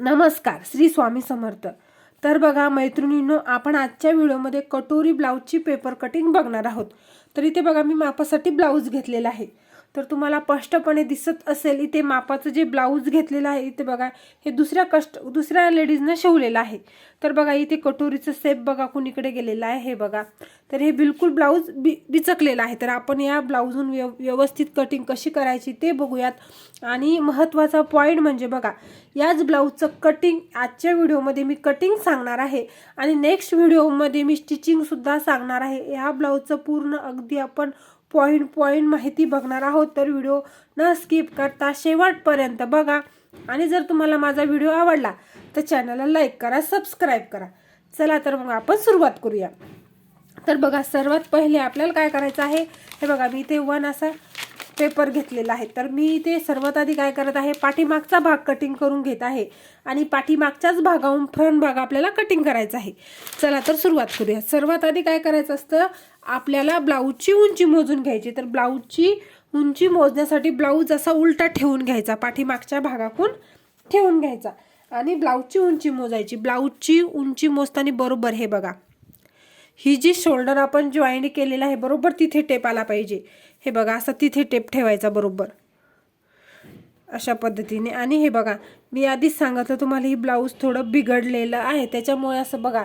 नमस्कार श्री स्वामी समर्थ. तर बघा मैत्रिणींनो आपण आजच्या व्हिडिओमध्ये कटोरी ब्लाऊजची पेपर कटिंग बघणार आहोत. तर इथे बघा मी मापासाठी ब्लाऊज घेतलेला आहे. तर तुम्हाला स्पष्टपणे दिसत असेल इथे मापाचं जे ब्लाऊज घेतलेलं आहे इथे बघा हे दुसऱ्या कस्ट दुसऱ्या लेडीजनं शिवलेलं आहे. तर बघा इथे कटोरीचं सेप बघा कुणीकडे गेलेलं आहे हे बघा. तर हे बिलकुल ब्लाऊज बि बिचकलेलं आहे. तर आपण या ब्लाऊजहून व्यव व्यवस्थित कटिंग कशी करायची ते बघूयात. आणि महत्त्वाचा पॉईंट म्हणजे बघा याच ब्लाऊजचं कटिंग आजच्या व्हिडिओमध्ये मी कटिंग सांगणार आहे. आणि नेक्स्ट व्हिडिओमध्ये मी स्टिचिंगसुद्धा सांगणार आहे. ह्या ब्लाऊजचं पूर्ण अगदी आपण पॉईंट पॉईंट माहिती बघणार आहोत तर व्हिडिओ न स्किप करता शेवटपर्यंत बघा. आणि जर तुम्हाला माझा व्हिडिओ आवडला तर चॅनलला लाईक करा सबस्क्राईब करा. चला तर मग आपण सुरुवात करूया. तर बघा सर्वात पहिले आपल्याला काय करायचं आहे? हे बघा मी इथे वन असा पेपर घेतलेला आहे. तर मी इथे सर्वात आधी काय करत आहे पाठीमागचा भाग कटिंग करून घेत आहे आणि पाठीमागच्याच भागाहून फ्रंट भाग आपल्याला कटिंग करायचा आहे. चला तर सुरुवात करूया. सर्वात आधी काय करायचं असतं आपल्याला ब्लाऊजची उंची मोजून घ्यायची. तर ब्लाऊजची उंची मोजण्यासाठी ब्लाऊज असा उलटा ठेवून घ्यायचा पाठीमागच्या भागाकून ठेवून घ्यायचा आणि ब्लाऊजची उंची मोजायची. ब्लाऊजची उंची मोजताना बरोबर हे बघा. ही जी शोल्डर आपण जॉईंट केलेला आहे बरोबर तिथे टेप आला पाहिजे. हे बघा असं तिथे टेप ठेवायचा बरोबर. अशा पद्धतीने. आणि हे बघा मी आधीच सांगितलं तुम्हाला ही ब्लाऊज थोडं बिघडलेलं आहे. त्याच्यामुळे असं बघा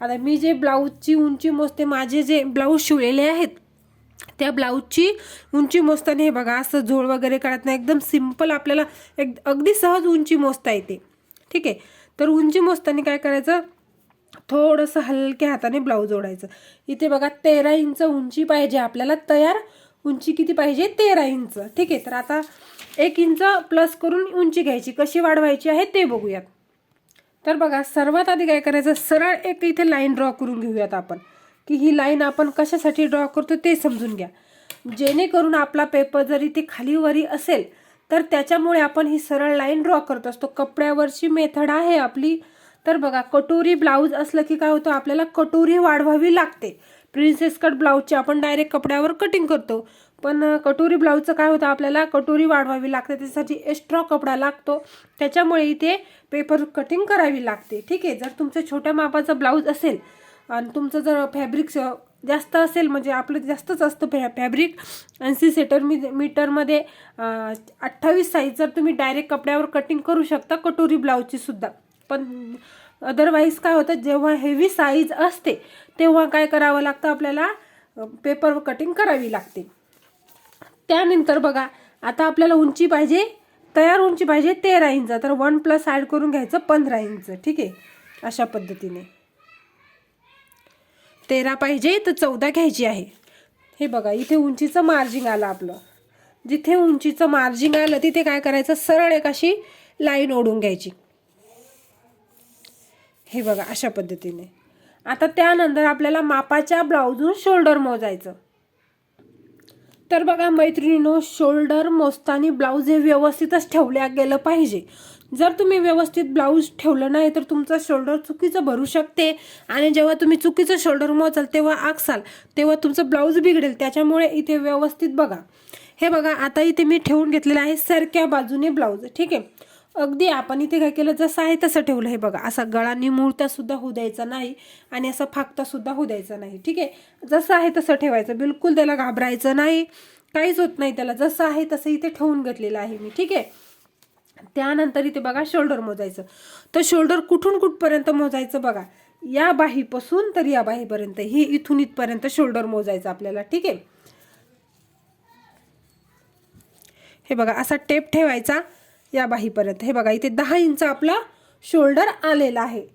आता मी जे ब्लाऊजची उंची मोजते माझे जे ब्लाऊज शिवलेले आहेत त्या ब्लाऊजची उंची मोजताना हे बघा असं झोळ वगैरे काढत नाही. एकदम सिंपल आपल्याला एक अगदी सहज उंची मोजता येते. ठीक आहे? तर उंची मोजताना काय करायचं? थोडंसं हलक्या हाताने ब्लाऊज ओढायचं. इथे बघा तेरा इंच उंची पाहिजे आपल्याला तयार. उंची किती पाहिजे? तेरा इंच. ठीक आहे तर आता एक इंच प्लस करून उंची घ्यायची. कशी वाढवायची आहे ते बघूयात. तर बघा सर्वात आधी काय करायचं? सरळ एक इथे लाईन ड्रॉ करून घेऊयात आपण. की ही लाईन आपण कशासाठी ड्रॉ करतो ते समजून घ्या. जेणेकरून आपला पेपर जर इथे खाली वरी असेल तर त्याच्यामुळे आपण ही सरळ लाईन ड्रॉ करत असतो. कपड्यावरची मेथड आहे आपली. तर बघा कटोरी ब्लाऊज असलं की काय होतं? आपल्याला कटोरी वाढवावी लागते. प्रिन्सेस कट ब्लाऊजची आपण डायरेक्ट कपड्यावर कटिंग करतो. पण कटोरी ब्लाऊजचं काय होतं आपल्याला कटोरी वाढवावी लागते त्यासाठी एक्स्ट्रा कपडा लागतो. त्याच्यामुळे इथे पेपर कटिंग करावी लागते. ठीक आहे? जर तुमचं छोट्या मापाचं ब्लाऊज असेल आणि तुमचं जर फॅब्रिक जास्त असेल म्हणजे आपलं जास्तच असतं फॅ फॅब्रिक ऐंशी सेटर मी मीटरमध्ये अठ्ठावीस साईज जर तुम्ही डायरेक्ट कपड्यावर कटिंग करू शकता कटोरी ब्लाऊजची सुद्धा. पण अदरवाईज काय होतं जेव्हा हेवी साईज असते तेव्हा काय करावं लागतं आपल्याला? पेपर कटिंग करावी लागते. त्यानंतर बघा आता आपल्याला उंची पाहिजे तयार उंची पाहिजे तेरा इंच. तर वन प्लस ॲड करून घ्यायचं पंधरा इंच ठीक आहे? अशा पद्धतीने. तेरा पाहिजे तर चौदा घ्यायची आहे. हे बघा इथे उंचीचं मार्जिंग आलं आपलं. जिथे उंचीचं मार्जिंग आलं तिथे काय करायचं? सरळ एक अशी लाईन ओढून घ्यायची. हे बघा अशा पद्धतीने. आता त्यानंतर आपल्याला मापाच्या ब्लाऊजून शोल्डर मोजायचं. तर बघा मैत्रिणीनो शोल्डर मोजताना ब्लाऊज हे व्यवस्थितच ठेवल्या गेलं पाहिजे. जर तुम्ही व्यवस्थित ब्लाऊज ठेवलं नाही तर तुमचं शोल्डर चुकीचं भरू शकते. आणि जेव्हा तुम्ही चुकीचं शोल्डर मोजाल तेव्हा आकसाल तेव्हा तुमचं ब्लाऊज बिघडेल. त्याच्यामुळे इथे व्यवस्थित बघा. हे बघा आता इथे मी ठेवून घेतलेलं आहे सारख्या बाजूने ब्लाऊज. ठीक आहे? अगदी आपण इथे काय केलं जसं आहे तसं ठेवलं. हे बघा असा गळा निमुळतासुद्धा होऊ द्यायचा नाही आणि असा फाकतासुद्धा होऊ द्यायचा नाही ठीक आहे? जसं आहे तसं ठेवायचं बिलकुल त्याला घाबरायचं नाही काहीच होत नाही त्याला. जसं आहे तसं इथे ठेवून घेतलेलं आहे मी ठीक आहे? त्यानंतर इथे बघा शोल्डर मोजायचं. तर शोल्डर कुठून कुठपर्यंत मोजायचं बघा? या बाहीपासून तर या बाहीपर्यंत. ही इथून इथपर्यंत शोल्डर मोजायचं आपल्याला ठीक आहे? हे बघा असा टेप ठेवायचा. या बाहीपर्यंत. हे बघा इथे दहा इंच आपला शोल्डर आलेला आहे.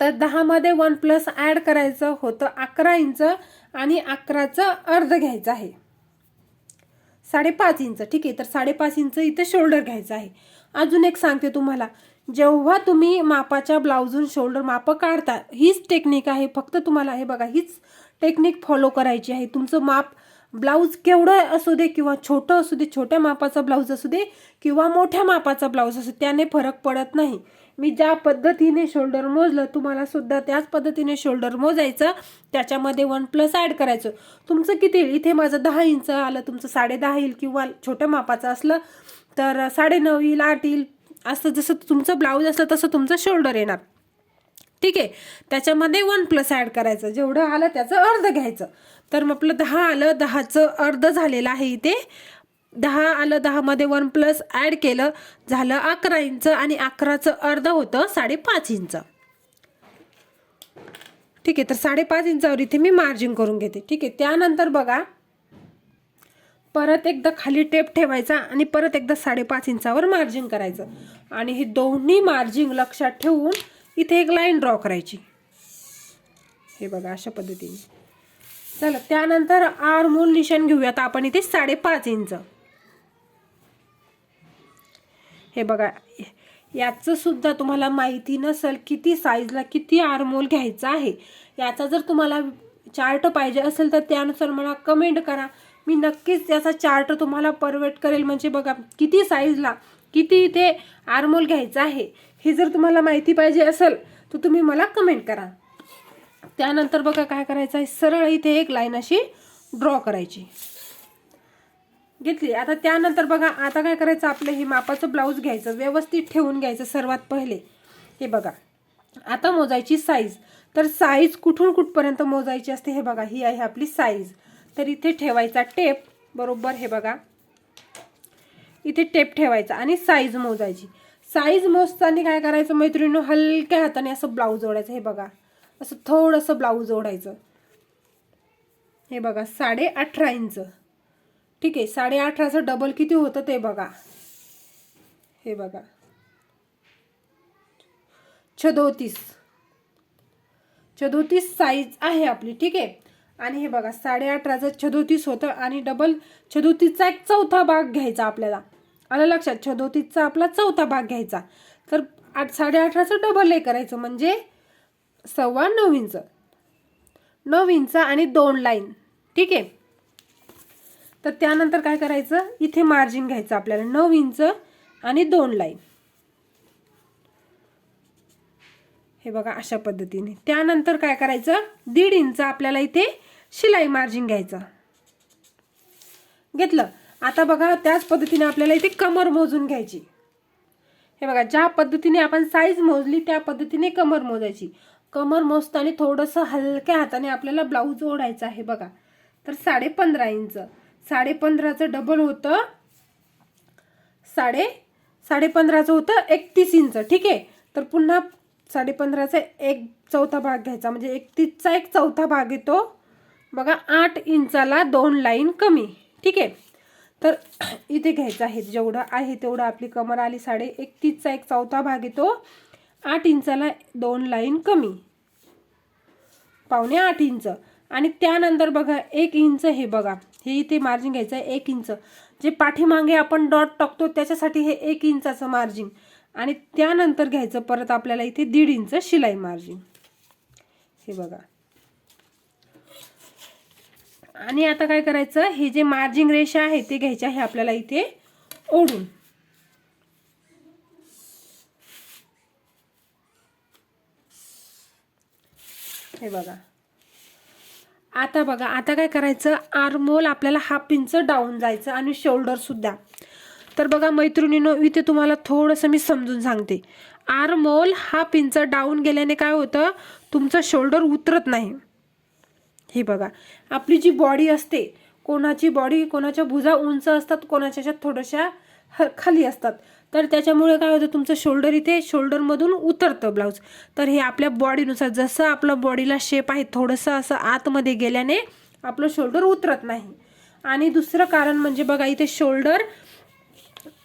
तर दहामध्ये वन प्लस ॲड करायचं होतं अकरा इंच आणि अकराचं अर्ध घ्यायचं आहे. साडेपाच इंच ठीक आहे. तर साडेपाच इंच इथे शोल्डर घ्यायचं आहे. अजून एक सांगते तुम्हाला जेव्हा तुम्ही मापाच्या ब्लाऊजून शोल्डर मापं काढता हीच टेक्निक आहे. फक्त तुम्हाला हे बघा हीच टेक्निक फॉलो करायची आहे. तुमचं माप ब्लाऊज केवढं असू दे किंवा छोटं असू दे छोट्या मापाचा ब्लाऊज असू दे किंवा मोठ्या मापाचा ब्लाऊज असू त्याने फरक पडत नाही. मी ज्या पद्धतीने शोल्डर मोजलं तुम्हाला सुद्धा त्याच पद्धतीने शोल्डर मोजायचं त्याच्यामध्ये वन प्लस ॲड करायचं. तुमचं किती येईल? इथे माझं दहा इंच आलं तुमचं साडे दहा येईल किंवा छोट्या मापाचं असलं तर साडे नऊ येईल आठ येईल असं जसं तुमचं ब्लाऊज असलं तसं तुमचं शोल्डर येणार. ठीक आहे? त्याच्यामध्ये वन प्लस ॲड करायचं. जेवढं आलं त्याचं अर्ध घ्यायचं. तर मग आपलं दहा आलं दहाचं अर्ध झालेलं आहे इथे. दहा आलं दहामध्ये वन प्लस ॲड केलं झालं अकरा इंच आणि अकराचं अर्ध होतं साडेपाच इंच. ठीक आहे तर साडेपाच इंचावर इथे मी मार्जिन करून घेते. ठीक आहे त्यानंतर बघा. परत एकदा खाली टेप ठेवायचा आणि परत एकदा साडेपाच इंचावर मार्जिन करायचं. आणि हे दोन्ही मार्जिन लक्षात ठेवून इथे एक लाईन ड्रॉ करायची. हे बघा अशा पद्धतीने. चला त्यानंतर आर मूल निशाण घेऊयात आपण इथे साडेपाच इंच. हे बघा याचं सुद्धा तुम्हाला माहिती नसेल किती साईजला किती आरमोल घ्यायचा आहे. याचा जर तुम्हाला चार्ट पाहिजे असेल तर त्यानुसार मला कमेंट करा. मी नक्कीच याचा चार्ट तुम्हाला परवेट करेल. म्हणजे बघा किती साईजला किती इथे आरमोल घ्यायचा आहे हे जर तुम्हाला माहिती पाहिजे असेल तर तुम्ही मला कमेंट करा. त्यानंतर बघा काय करायचं आहे सरळ इथे एक लाईन अशी ड्रॉ करायची. घेतली. आता त्यानंतर बघा आता काय करायचं आपलं हे मापाचं ब्लाऊज घ्यायचं व्यवस्थित ठेवून घ्यायचं सर्वात पहिले. हे बघा. आता मोजायची साईज तर साईज कुठून कुठपर्यंत मोजायची असते हे बघा. ही आहे आपली साईज तर इथे ठेवायचा टेप बरोबर हे बघा. इथे टेप ठेवायचा आणि साईज मोजायची. साईज मोजताना काय करायचं? मैत्रिणी हलक्या हाताने असं ब्लाऊज ओढायचं. हे बघा. असं थोडंसं ब्लाऊज ओढायचं. हे बघा साडे अठरा इंच. ठीक आहे साडे अठराचं डबल किती होतं ते बघा. हे बघा. छदोतीस छदोतीस साईज आहे आपली. ठीक आहे? आणि हे बघा साडे अठराचं छदोतीस होतं आणि डबल छदोतीसचा एक चौथा भाग घ्यायचा आपल्याला. आलं लक्षात? छदोतीसचा आपला चौथा भाग घ्यायचा. तर आठ साडे अठराचं डबल हे करायचं म्हणजे सव्वा नऊ इंच नऊ इंच आणि दोन लाईन ठीक आहे? तर त्यानंतर काय करायचं? इथे मार्जिन घ्यायचं आपल्याला. नऊ इंच आणि दोन लाईन हे बघा अशा पद्धतीने. त्यानंतर काय करायचं? दीड इंच आपल्याला इथे शिलाई मार्जिन घ्यायचं. घेतलं. आता बघा त्याच पद्धतीने आपल्याला इथे कमर मोजून घ्यायची. हे बघा ज्या पद्धतीने आपण साईज मोजली त्या पद्धतीने कमर मोजायची. कमर मोजताना थोडंसं हलक्या हाताने आपल्याला ब्लाऊज ओढायचा आहे बघा. तर साडे पंधरा इंच. साडे पंधराचं डबल होतं साडे साडे पंधराचं होतं एकतीस इंच. ठीक आहे? तर पुन्हा साडे पंधराचा एक चौथा भाग घ्यायचा. म्हणजे एकतीसचा एक चौथा भाग येतो. बघा आठ इंचाला दोन लाईन कमी. ठीक आहे? तर इथे घ्यायचं आहे जेवढं आहे तेवढं आपली कमर आली साडे एकतीसचा एक चौथा भाग येतो. आठ इंचाला दोन लाईन कमी. पावणे आठ इंच. आणि त्यानंतर बघा एक इंच हे बघा हे इथे मार्जिन घ्यायचं आहे एक इंच. जे पाठीमागे आपण डॉट टाकतो त्याच्यासाठी हे एक इंचाचं मार्जिन आणि त्यानंतर घ्यायचं परत आपल्याला इथे दीड इंच शिलाई मार्जिन हे बघा. आणि आता काय करायचं हे जे मार्जिन रेषा आहे ते घ्यायचे आहे आपल्याला इथे ओढून. हे बघा. आता बघा आता काय करायचं आर्मोल आपल्याला हाफ इंच डाऊन जायचं आणि शोल्डर सुद्धा. तर बघा मैत्रिणीनो इथे तुम्हाला थोडंसं मी समजून सांगते. आर्मोल हाफ इंच डाऊन गेल्याने काय होतं तुमचं शोल्डर उतरत नाही. हे बघा. आपली जी बॉडी असते कोणाची बॉडी कोणाच्या भुजा उंच असतात कोणाच्या थोड्याशा ह खाली असतात. तर त्याच्यामुळे काय होतं तुमचं शोल्डर इथे शोल्डरमधून उतरतं ब्लाऊज तर हे आपल्या बॉडीनुसार जसं आपलं बॉडीला शेप आहे थोडंसं असं आतमध्ये गेल्याने आपलं शोल्डर उतरत नाही. आणि दुसरं कारण म्हणजे बघा इथे शोल्डर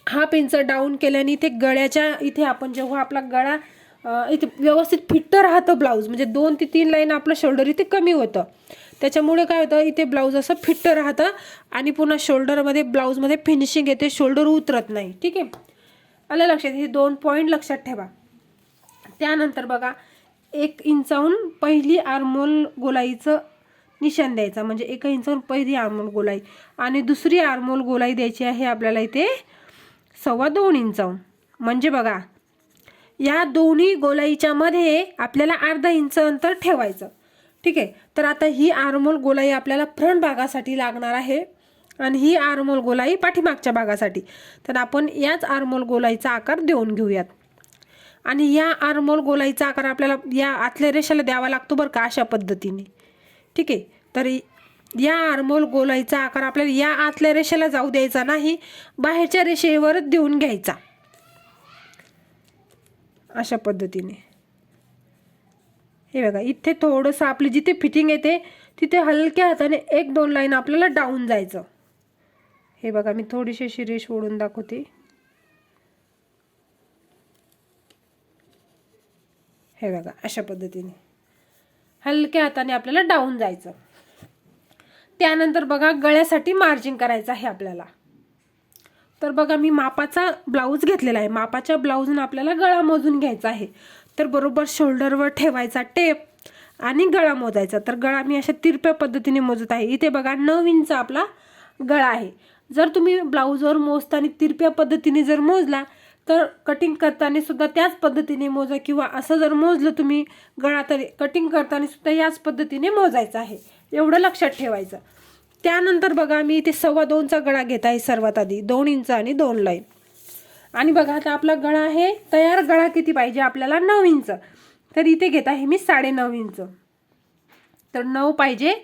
हाफ इंच डाऊन केल्याने इथे गळ्याच्या इथे आपण जेव्हा आपला गळा इथे व्यवस्थित फिट्ट राहतं ब्लाऊज. म्हणजे दोन ते तीन लाईन आपलं शोल्डर इथे कमी होतं. त्याच्यामुळे काय होतं इथे ब्लाऊज असं फिट्ट राहतं आणि पुन्हा शोल्डरमध्ये ब्लाऊजमध्ये फिनिशिंग येते शोल्डर उतरत नाही. ठीक आहे? आलं लक्षात? हे दोन पॉईंट लक्षात ठेवा. त्यानंतर बघा एक इंचाहून पहिली आरमोल गोलाईचं निशाण द्यायचा. म्हणजे एका इंचाहून पहिली आरमोल गोलाई. आणि दुसरी आरमोल गोलाई द्यायची आहे आपल्याला इथे सव्वा दोन इंचाहून. म्हणजे बघा या दोन्ही गोलाईच्या मध्ये आपल्याला अर्धा इंच अंतर ठेवायचं. ठीक आहे? तर आता ही आरमोल गोलाई आपल्याला फ्रंट भागासाठी लागणार आहे आणि ही आरमोल गोलाई पाठीमागच्या भागासाठी. तर आपण याच आरमोल गोलाईचा आकार देऊन घेऊयात. आणि या आरमोल गोलाईचा आकार आपल्याला या आतल्या रेषेला द्यावा लागतो बरं का? अशा पद्धतीने. ठीक आहे? तर या आरमोल गोलाईचा आकार आपल्याला या आतल्या रेषेला जाऊ द्यायचा नाही बाहेरच्या रेषेवरच देऊन घ्यायचा. अशा पद्धतीने. हे बघा इथे थोडंसं आपली जिथे फिटिंग येते तिथे हलक्या हाताने एक दोन लाईन आपल्याला डाऊन जायचं. हे बघा मी थोडीशी शिरीष ओढून दाखवते. हे बघा अशा पद्धतीने. हलक्या हाताने आपल्याला डाऊन जायचं. त्यानंतर बघा गळ्यासाठी मार्जिन करायचं आहे आपल्याला. तर बघा मी मापाचा ब्लाऊज घेतलेला आहे. मापाच्या ब्लाऊजनं आपल्याला गळा मोजून घ्यायचा आहे. तर बरोबर शोल्डरवर ठेवायचा टेप आणि गळा मोजायचा. तर गळा मी अशा तिरप्या पद्धतीने मोजत आहे. इथे बघा नऊ इंच आपला गळा आहे. जर तुम्ही ब्लाऊजवर मोजताना तिरप्या पद्धतीने जर मोजला तर कटिंग करताना सुद्धा त्याच पद्धतीने मोजा किंवा असं जर मोजलं तुम्ही गळा तरी कटिंग करताना सुद्धा याच पद्धतीने मोजायचं आहे. एवढं लक्षात ठेवायचं. त्यानंतर बघा मी इथे सव्वा दोनचा गळा घेत आहे सर्वात आधी. दोन इंच आणि दोन लाईन. आणि बघा आता आपला गळा आहे तयार गळा किती पाहिजे आपल्याला? नऊ इंच. तर इथे घेत आहे मी साडेनऊ इंच. तर नऊ पाहिजे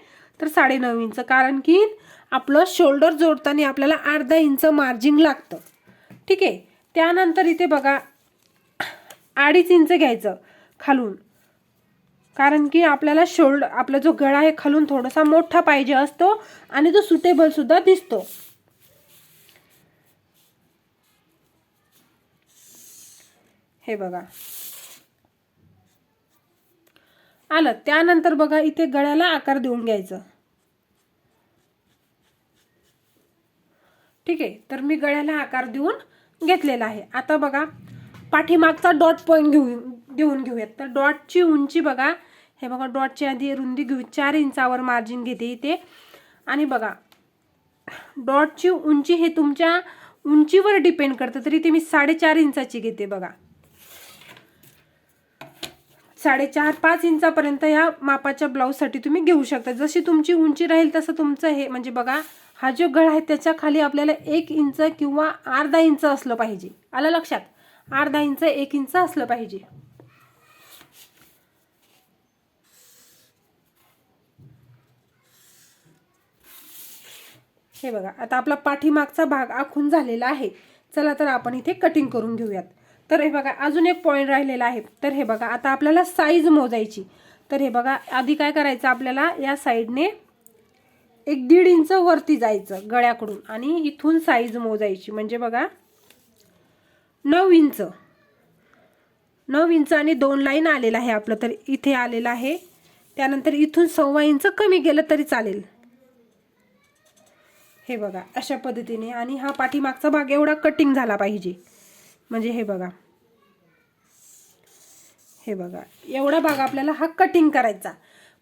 तर साडेनऊ इंच. कारण की आपलं शोल्डर जोडताना आपल्याला अर्धा इंच मार्जिन लागतं. ठीक आहे? त्यानंतर इथे बघा अडीच इंच घ्यायचं खालून. कारण की आपल्याला शोल्डर आपला जो गळा आहे खालून थोडासा मोठा पाहिजे असतो आणि तो सुटेबल सुद्धा दिसतो. हे बघा. आलं. त्यानंतर बघा इथे गळ्याला आकार देऊन घ्यायचं. ठीक आहे. तर मी गळ्याला आकार देऊन घेतलेला आहे. आता बघा पाठीमागचा डॉट पॉईंट घेऊ घेऊन घेऊयात. तर डॉटची उंची बघा. हे बघा डॉटची आधी रुंदी घेऊ. चार इंचावर मार्जिन घेते इथे. आणि बघा डॉटची उंची हे तुमच्या उंचीवर डिपेंड करतं. तरी ते मी साडेचार इंचाची घेते बघा. साडेचार पाच इंचापर्यंत या मापाच्या ब्लाऊजसाठी तुम्ही घेऊ शकता. जशी तुमची उंची राहील तसं तुमचं हे म्हणजे बघा हा जो गळ आहे त्याच्याखाली आपल्याला एक इंच किंवा अर्धा इंच असलं पाहिजे. आलं लक्षात? अर्धा इंच एक इंच असलं पाहिजे. हे बघा आता आपला पाठीमागचा भाग आखून झालेला आहे. चला तर आपण इथे कटिंग करून घेऊयात. तर हे बघा अजून एक पॉईंट राहिलेला आहे. तर हे बघा आता आपल्याला साईज मोजायची. तर हे बघा आधी काय करायचं आपल्याला या साईडने एक दीड इंच वरती जायचं गळ्याकडून आणि इथून साईज मोजायची. म्हणजे बघा नऊ इंच नऊ इंच आणि दोन लाईन आलेलं आहे आपलं. तर इथे आलेलं आहे. त्यानंतर इथून सव्वा इंच कमी गेलं तरी चालेल. हे बघा अशा पद्धतीने आणि हा पाठीमागचा भाग एवढा कटिंग झाला पाहिजे. म्हणजे हे बघा. हे बघा एवढा भाग आपल्याला हा कटिंग करायचा.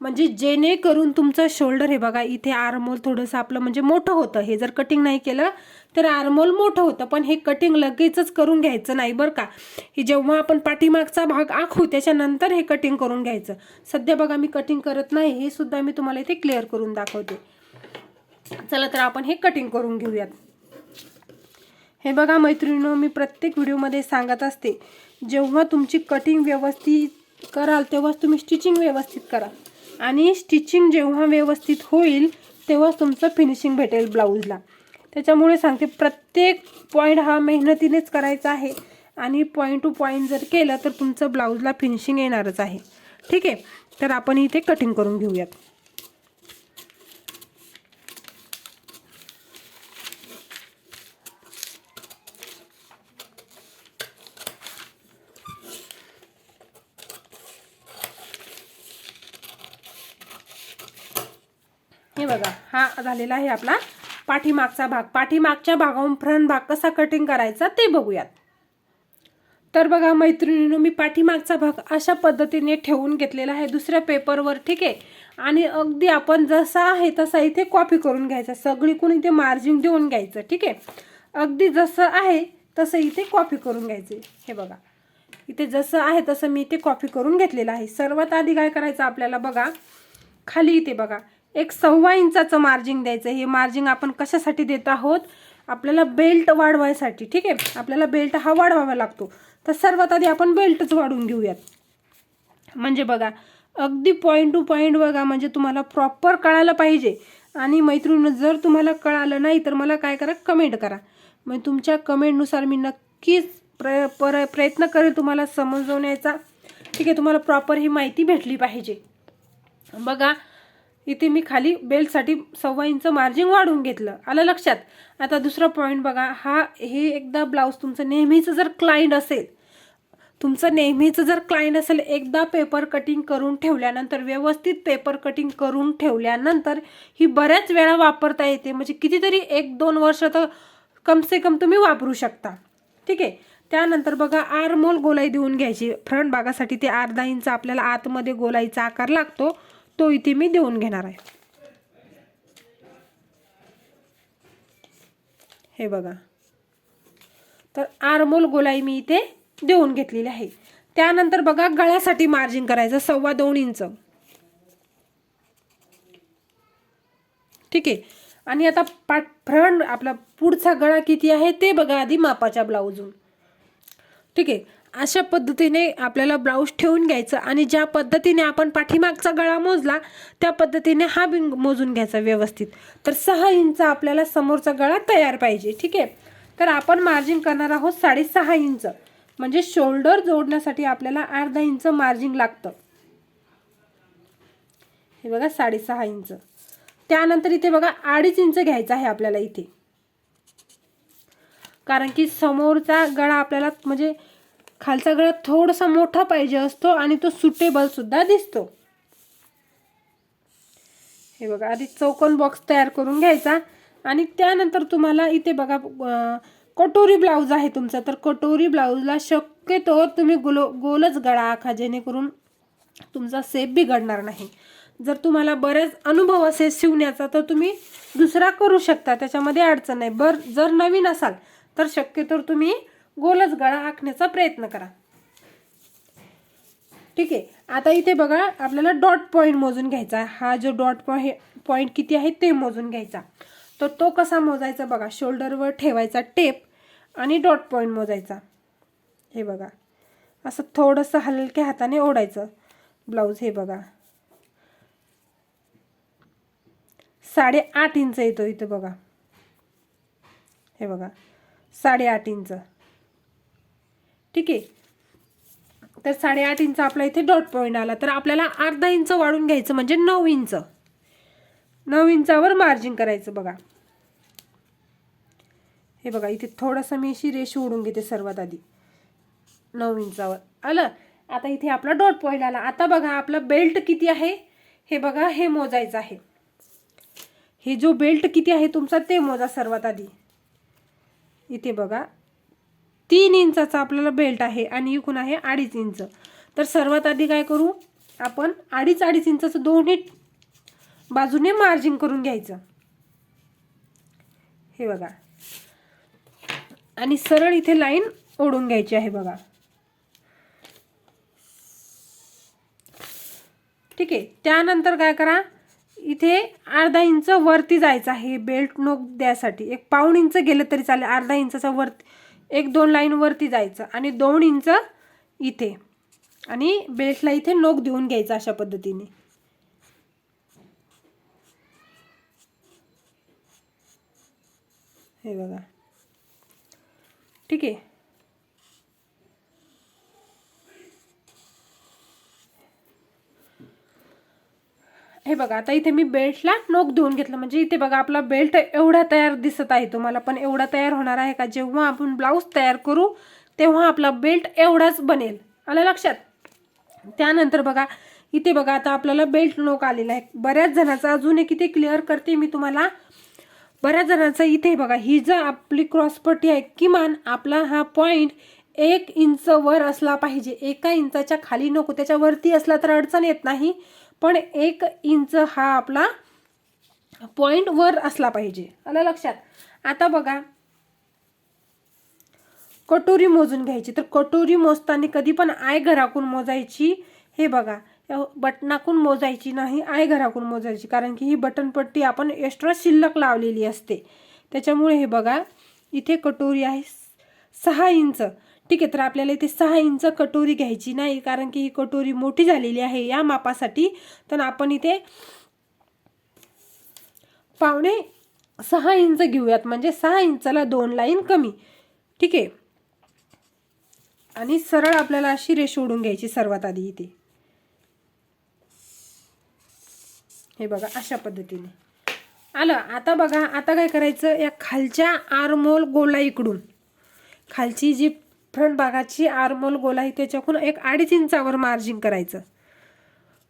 म्हणजे जेणेकरून तुमचं शोल्डर हे बघा इथे आर्मोल थोडंसं आपलं म्हणजे मोठं होतं. हे जर कटिंग नाही केलं तर आर्मोल मोठं होतं. पण हे कटिंग लगेचच करून घ्यायचं नाही बरं का. हे जेव्हा आपण पाठीमागचा भाग आखू त्याच्यानंतर हे कटिंग करून घ्यायचं. सध्या बघा मी कटिंग करत नाही हे सुद्धा मी तुम्हाला इथे क्लिअर करून दाखवते. चला तर आपण हे कटिंग करून घेऊयात. हे बघा मैत्रिणीनं मी प्रत्येक व्हिडिओमध्ये सांगत असते जेव्हा तुमची कटिंग व्यवस्थित कराल तेव्हाच तुम्ही स्टिचिंग व्यवस्थित करा आणि स्टिचिंग जेव्हा व्यवस्थित होईल तेव्हाच तुमचं फिनिशिंग भेटेल ब्लाऊजला त्याच्यामुळे सांगते प्रत्येक पॉईंट हा मेहनतीनेच करायचा आहे. आणि पॉईंट टू पॉईंट जर केलं तर तुमचं ब्लाऊजला फिनिशिंग येणारच आहे. ठीक आहे? तर आपण इथे कटिंग करून घेऊयात हे बघा हा झालेला आहे आपला पाठीमागचा भाग. पाठीमागच्या भागाहून फ्रंट भाग कसा कटिंग करायचा ते बघूयात. तर बघा मैत्रिणीनं मी पाठीमागचा भाग अशा पद्धतीने ठेवून घेतलेला आहे दुसऱ्या पेपरवर ठीक आहे? आणि अगदी आपण जसा आहे तसा इथे कॉपी करून घ्यायचा. सगळीकडून इथे मार्जिन देऊन घ्यायचं ठीक आहे? अगदी जसं आहे तसं इथे कॉपी करून घ्यायचे. हे बघा. इथे जसं आहे तसं मी इथे कॉपी करून घेतलेलं आहे. सर्वात आधी काय करायचं आपल्याला बघा? खाली इथे बघा. एक सव्वा इंचाचं मार्जिंग द्यायचं हे मार्जिंग आपण कशासाठी देत आहोत? आपल्याला बेल्ट वाढवायसाठी. ठीक आहे? आपल्याला बेल्ट हा वाढवावा लागतो. तर सर्वात आधी आपण बेल्टच वाढवून घेऊयात. म्हणजे बघा अगदी पॉईंट टू पॉईंट बघा म्हणजे तुम्हाला प्रॉपर कळायला पाहिजे. आणि मैत्रिणी जर तुम्हाला कळालं नाही तर मला काय करा? कमेंट करा. मग तुमच्या कमेंटनुसार मी नक्कीच प्र पर प्रयत्न करेल तुम्हाला समजवण्याचा. ठीक आहे? तुम्हाला प्रॉपर ही माहिती भेटली पाहिजे. बघा इथे मी खाली बेल्टसाठी सव्वा इंच मार्जिन वाढवून घेतलं. आलं लक्षात? आता दुसरा पॉईंट बघा. हा हे एकदा ब्लाऊज तुमचं नेहमीचं जर क्लायंट असेल तुमचं नेहमीचं जर क्लायंट असेल एकदा पेपर कटिंग करून ठेवल्यानंतर व्यवस्थित पेपर कटिंग करून ठेवल्यानंतर ही बऱ्याच वेळा वापरता येते. म्हणजे कितीतरी एक दोन वर्ष तर कमसे कम तुम्ही वापरू शकता. ठीक आहे? त्यानंतर बघा आरमोल गोलाई देऊन घ्यायची. फ्रंट भागासाठी ते अर्धा इंच आपल्याला आतमध्ये गोलाईचा आकार लागतो. तो इथे मी देऊन घेणार आहे. हे बघा. तर आरमोल गोलाई मी इथे देऊन घेतलेली आहे. त्यानंतर बघा गळ्यासाठी मार्जिन करायचं सव्वा दोन इंच. ठीक आहे. आणि आता पाठ फ्रंट आपला पुढचा गळा किती आहे ते बघा आधी मापाच्या ब्लाऊजून ठीक आहे. अशा पद्धतीने आपल्याला ब्लाऊज ठेवून घ्यायचं आणि ज्या पद्धतीने आपण पाठीमागचा गळा मोजला त्या पद्धतीने हा बिंग मोजून घ्यायचा व्यवस्थित. तर सहा इंच आपल्याला समोरचा गळा तयार पाहिजे ठीक आहे? तर आपण मार्जिन करणार आहोत साडेसहा इंच. म्हणजे शोल्डर जोडण्यासाठी आपल्याला अर्धा इंच मार्जिन लागतं. हे बघा साडेसहा इंच. त्यानंतर इथे बघा अडीच इंच घ्यायचं आहे आपल्याला इथे. कारण की समोरचा गळा आपल्याला म्हणजे खालचा गळा थोडासा मोठा पाहिजे असतो आणि तो सुटेबल सुद्धा दिसतो. हे बघा आधी चौकोन बॉक्स तयार करून घ्यायचा. आणि त्यानंतर तुम्हाला इथे बघा कटोरी ब्लाऊज आहे तुमचा. तर कटोरी ब्लाऊजला शक्यतो तुम्ही गोलो गोलच गळा आखा जेणेकरून तुमचा सेप बिघडणार नाही. जर तुम्हाला बरेच अनुभव असेल शिवण्याचा तर तुम्ही दुसरा करू शकता. त्याच्यामध्ये अडचण नाही. बर जर नवीन असाल तर शक्यतो तुम्ही गोलच गळा आखण्याचा प्रयत्न करा. ठीक आहे. आता इथे बघा आपल्याला डॉट पॉईंट मोजून घ्यायचा. हा जो डॉट पॉईंट पॉईंट किती आहे ते मोजून घ्यायचा. तर तो कसा मोजायचा बघा शोल्डरवर ठेवायचा टेप आणि डॉट पॉईंट मोजायचा. हे बघा. असं थोडंसं हलक्या हाताने ओढायचं. ब्लाऊज हे बघा. साडेआठ इंच येतो इथं बघा. हे बघा. साडेआठ इंच. ठीक आहे. तर साडेआठ इंच आपला इथे डॉट पॉईंट आला. तर आपल्याला अर्धा इंच वाढून घ्यायचं म्हणजे नऊ इंच. नऊ इंचावर मार्जिन करायचं बघा. हे बघा इथे थोडंसं मी अशी रेष ओढून घेते सर्वात आधी. नऊ इंचावर. आलं? आता इथे आपला डॉट पॉईंट आला. आता बघा आपला बेल्ट किती आहे? हे बघा हे मोजायचं आहे. हे जो बेल्ट किती आहे तुमचा ते मोजा सर्वात आधी. इथे बघा. तीन इंचाचा आपल्याला बेल्ट आहे आणि इकून आहे अडीच इंच. तर सर्वात आधी काय करू? आपण अडीच अडीच इंचाचं दोन्ही बाजूने मार्जिन करून घ्यायचं. हे बघा. आणि सरळ इथे लाईन ओढून घ्यायची आहे बघा. ठीक आहे. त्यानंतर काय करा? इथे अर्धा इंच वरती जायचं आहे बेल्ट नोक द्यासाठी. एक पाऊण इंच गेलं तरी चालेल. अर्धा इंचाचा वरती एक दोन लाईन वरती जायचं आणि दोन इंच इथे. आणि बेल्टला इथे नोक देऊन घ्यायचं अशा पद्धतीने. हे बघा. ठीक आहे? हे बघा आता इथे मी बेल्टला नोक धुवून घेतलं. म्हणजे इथे बघा आपला बेल्ट एवढा तयार दिसत आहे तुम्हाला. पण एवढा तयार होणार आहे का? जेव्हा आपण ब्लाऊज तयार करू तेव्हा आपला बेल्ट एवढाच बनेल. आलं लक्षात? त्यानंतर बघा इथे बघा आता आपल्याला बेल्ट नोक आलेला आहे. बऱ्याच जणांचा अजून एक इथे क्लिअर करते मी तुम्हाला. बऱ्याच जणांचा इथे बघा ही जर आपली क्रॉसपट्टी आहे किमान आपला हा पॉईंट एक इंच वर असला पाहिजे. एका इंचाच्या खाली नको त्याच्यावरती असला तर अडचण येत नाही. पण एक इंच हा आपला पॉईंट वर असला पाहिजे. आलं लक्षात? आता बघा. कटोरी मोजून घ्यायची. तर कटोरी मोजताना कधी पण आय घराकून मोजायची. हे बघा. बटनाकून मोजायची नाही आय घराकून मोजायची. कारण की ही बटनपट्टी आपण एक्स्ट्रा शिल्लक लावलेली असते. त्याच्यामुळे हे बघा इथे कटोरी आहे सहा इंच. ठीक आहे तर आपल्याला इथे सहा इंच कटोरी घ्यायची नाही कारण की ही कटोरी मोठी झालेली आहे या मापासाठी. तर आपण इथे पावणे सहा इंच घेऊयात म्हणजे सहा इंचाला दोन लाईन कमी. ठीक आहे. आणि सरळ आपल्याला अशी रेष ओढून घ्यायची सर्वात आधी इथे. हे बघा अशा पद्धतीने. आलं आता बघा आता काय करायचं? या खालच्या आरमोल गोला इकडून. खालची जी फ्रंट भागाची आरमोल गोला आहे त्याच्याकडून एक अडीच इंचावर मार्जिन करायचं.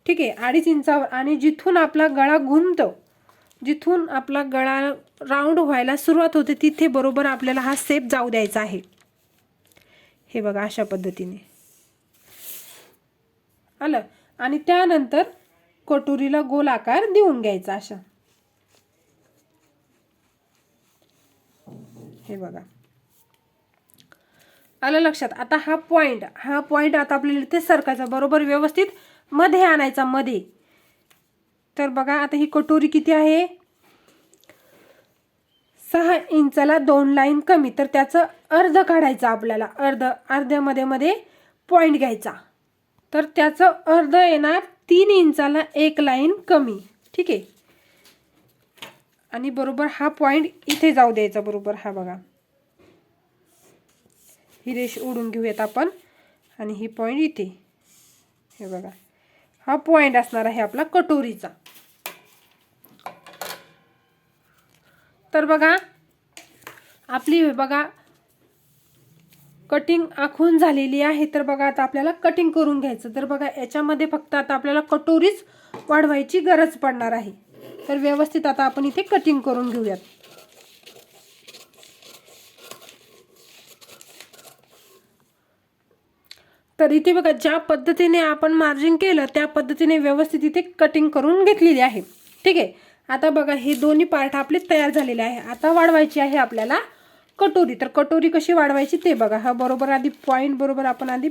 ठीक आहे अडीच इंचावर. आणि जिथून आपला गळा घुमतो जिथून आपला गळा राऊंड व्हायला सुरुवात होते तिथे बरोबर आपल्याला हा सेप जाऊ द्यायचा आहे. हे बघा अशा पद्धतीने. आलं? आणि त्यानंतर कटोरीला गोल आकार देऊन घ्यायचा अशा हे बघा. आलं लक्षात. आता हा पॉईंट हा पॉईंट आता आपल्याला इथे सरकायचा बरोबर व्यवस्थित मध्ये आणायचा मध्ये. तर बघा आता ही कटोरी किती आहे? सहा इंचाला दोन लाईन कमी. तर त्याचं अर्ध काढायचं आपल्याला. अर्ध अर्ध्यामध्ये मध्ये पॉईंट घ्यायचा. तर त्याचं अर्ध येणार तीन इंचाला एक लाईन कमी. ठीक आहे? आणि बरोबर हा पॉईंट इथे जाऊ द्यायचा बरोबर. हा बघा. ही रेष ओढून घेऊयात आपण. आणि ही पॉईंट इथे. हे बघा. हा पॉईंट असणार आहे आपला कटोरीचा. तर बघा आपली हे बघा कटिंग आखून झालेली आहे. तर बघा आता आपल्याला कटिंग करून घ्यायचं. तर बघा याच्यामध्ये फक्त आता आपल्याला कटोरीच वाढवायची गरज पडणार आहे. तर व्यवस्थित आता आपण इथे कटिंग करून घेऊयात. तर इथे बघा ज्या पद्धतीने आपण मार्जिन केलं त्या पद्धतीने व्यवस्थित इथे कटिंग करून घेतलेली आहे. ठीक आहे? आता बघा हे दोन्ही पार्ट आपले तयार झालेले आहे. आता वाढवायची आहे आपल्याला कटोरी. तर कटोरी कशी वाढवायची ते बघा. हा बरोबर आधी पॉईंट बरोबर आपण आधी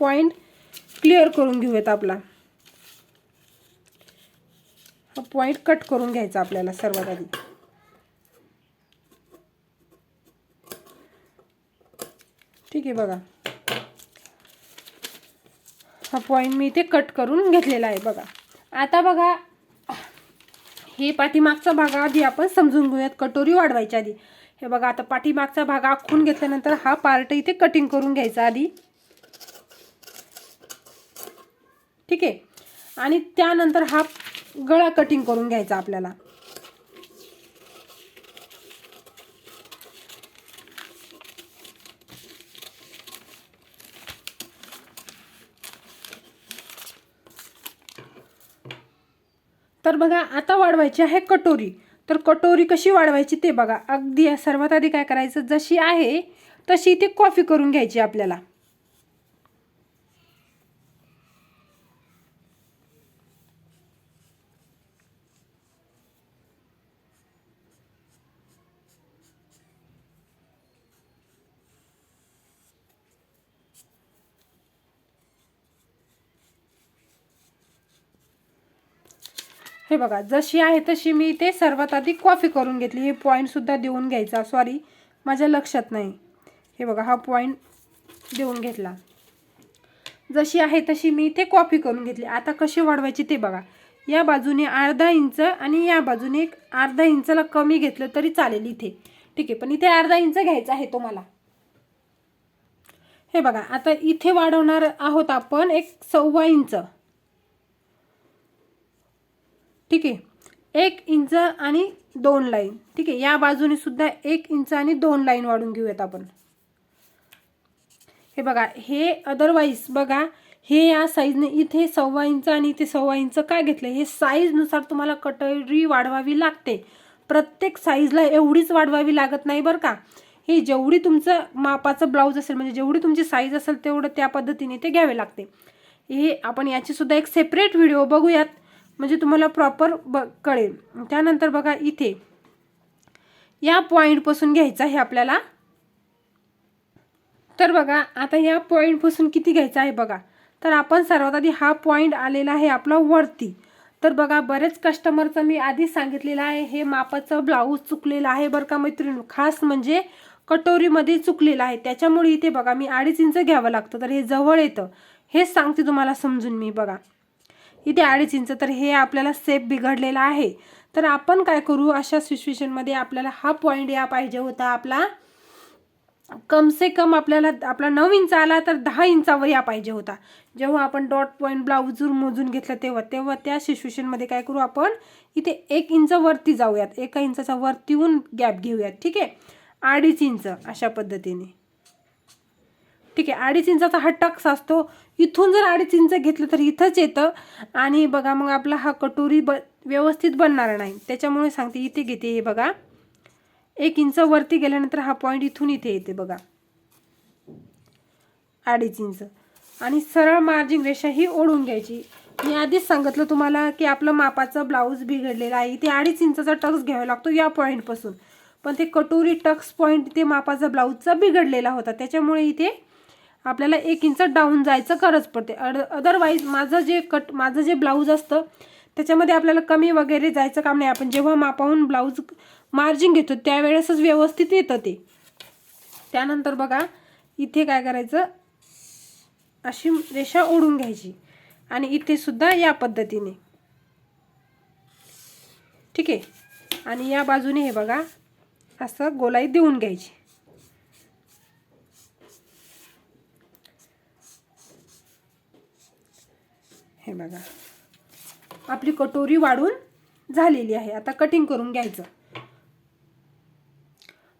पॉईंट क्लिअर करून घेऊयात आपला. हा पॉईंट कट करून घ्यायचा आपल्याला सर्वात आधी. ठीक आहे बघा. हा पॉईंट मी इथे कट करून घेतलेला आहे बघा. आता बघा हे पाठीमागचा भाग आधी आपण समजून घेऊयात कटोरी वाढवायच्या आधी. हे बघा आता पाठीमागचा भाग आखून घेतल्यानंतर हा पार्ट इथे कटिंग करून घ्यायचा आधी. ठीक आहे? आणि त्यानंतर हा गळा कटिंग करून घ्यायचा आपल्याला. तर बघा आता वाढवायची आहे कटोरी. तर कटोरी कशी वाढवायची ते बघा. अगदी सर्वात आधी काय करायचं जशी आहे तशी ती कॉफी करून घ्यायची आपल्याला. हे बघा जशी आहे तशी मी इथे सर्वात आधी कॉफी करून घेतली. हे पॉईंटसुद्धा देऊन घ्यायचा. सॉरी माझ्या लक्षात नाही. हे बघा हा पॉईंट देऊन घेतला. जशी आहे तशी मी इथे कॉफी करून घेतली. आता कशी वाढवायची ते बघा. या बाजूने अर्धा इंच आणि या बाजूने एक अर्धा इंचला कमी घेतलं तरी चालेल इथे. ठीक आहे पण इथे अर्धा इंच घ्यायचा आहे तुम्हाला. हे बघा आता इथे वाढवणार आहोत आपण एक सव्वा इंच. ठीक आहे. एक इंच आणि दोन लाईन. ठीक आहे. या बाजूने सुद्धा एक इंच आणि दोन लाईन वाढून घेऊयात आपण. हे बघा हे अदरवाईज बघा हे या साईजने इथे सव्वा इंच आणि इथे सव्वा इंच काय घेतलं? हे साईजनुसार तुम्हाला कटोरी वाढवावी लागते. प्रत्येक साईजला एवढीच वाढवावी लागत नाही बरं का. हे जेवढी तुमचं मापाचं ब्लाऊज असेल म्हणजे जेवढी तुमची साईज असेल तेवढं त्या पद्धतीने ते घ्यावे लागते. हे आपण याची सुद्धा एक सेपरेट व्हिडिओ बघूयात. म्हणजे तुम्हाला प्रॉपर ब कळेल. त्यानंतर बघा इथे. या पॉईंटपासून घ्यायचं आहे आपल्याला. तर बघा आता या पॉईंटपासून किती घ्यायचं आहे बघा. तर आपण सर्वात आधी हा पॉईंट आलेला आहे आपला वरती. तर बघा बरेच कस्टमरचं मी आधीच सांगितलेलं आहे. हे मापाचं ब्लाऊज चुकलेलं आहे बरं का मैत्रिणी? खास म्हणजे कटोरीमध्ये चुकलेलं आहे. त्याच्यामुळे इथे बघा मी अडीच इंच घ्यावं लागतं. तर हे जवळ येतं. हेच सांगते तुम्हाला समजून मी बघा. इथे अडीच इंच. तर हे आपल्याला सेप बिघडलेला आहे. तर आपण काय करू? अशा सिच्युएशनमध्ये आपल्याला हा पॉईंट या पाहिजे होता आपला. कम से कम आपल्याला आपला नऊ इंच आला तर दहा इंचावर या पाहिजे होता. जेव्हा आपण डॉट पॉईंट ब्लाऊजवर मोजून घेतलं तेव्हा तेव्हा त्या सिच्युएशनमध्ये काय करू आपण? इथे एक इंच वरती जाऊयात. एका इंचाचा वरती येऊन गॅप घेऊयात. ठीक आहे? अडीच इंच अशा पद्धतीने. ठीक आहे? अडीच इंचाचा हा टक्स असतो. इथून जर अडीच इंच घेतलं तर इथंच येतं. आणि बघा मग आपला हा कटोरी ब व्यवस्थित बनणार नाही. त्याच्यामुळे सांगते इथे घेते हे बघा. एक इंच वरती गेल्यानंतर हा पॉईंट इथून इथे येते बघा. अडीच इंच. आणि सरळ मार्जिन रेषा ही ओढून घ्यायची. मी आधीच सांगितलं तुम्हाला की आपलं मापाचं ब्लाऊज बिघडलेलं आहे. इथे अडीच इंचाचा टक्स घ्यावा लागतो या पॉईंटपासून पण ते कटोरी टक्स पॉईंट ते मापाचा ब्लाऊजचा बिघडलेला होता. त्याच्यामुळे इथे आपल्याला एक इंच डाऊन जायचं गरज पडते. अड अदरवाईज माझं जे कट माझं जे ब्लाऊज असतं त्याच्यामध्ये आपल्याला कमी वगैरे जायचं काम नाही. आपण जेव्हा मापाहून ब्लाऊज मार्जिन घेतो त्यावेळेसच व्यवस्थित येतं ते. त्यानंतर बघा इथे काय करायचं? अशी रेषा ओढून घ्यायची. आणि इथे सुद्धा या पद्धतीने. ठीक आहे? आणि या बाजूने हे बघा असं गोलाई देऊन घ्यायची. बघा. आपली कटोरी वाढून झालेली आहे. आता कटिंग करून घ्यायचं.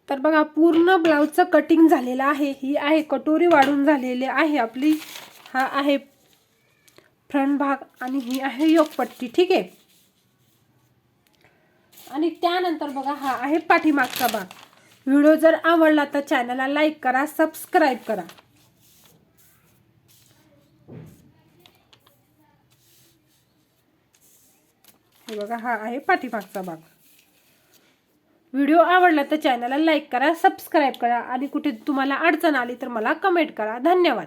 तर बघा पूर्ण ब्लाऊजचं कटिंग झालेलं आहे. ही आहे कटोरी वाढून झालेली आहे आपली. हा आहे फ्रंट भाग आणि ही आहे योगपट्टी ठीक आहे? आणि त्यानंतर बघा हा आहे पाठीमागचा भाग. व्हिडिओ जर आवडला तर चॅनलला लाईक करा सबस्क्राईब करा. हे बघा हा आहे पाठीमागचा भाग. व्हिडिओ आवडला तर चॅनलला लाईक करा सबस्क्राईब करा आणि कुठे तुम्हाला अडचण आली तर मला कमेंट करा. धन्यवाद.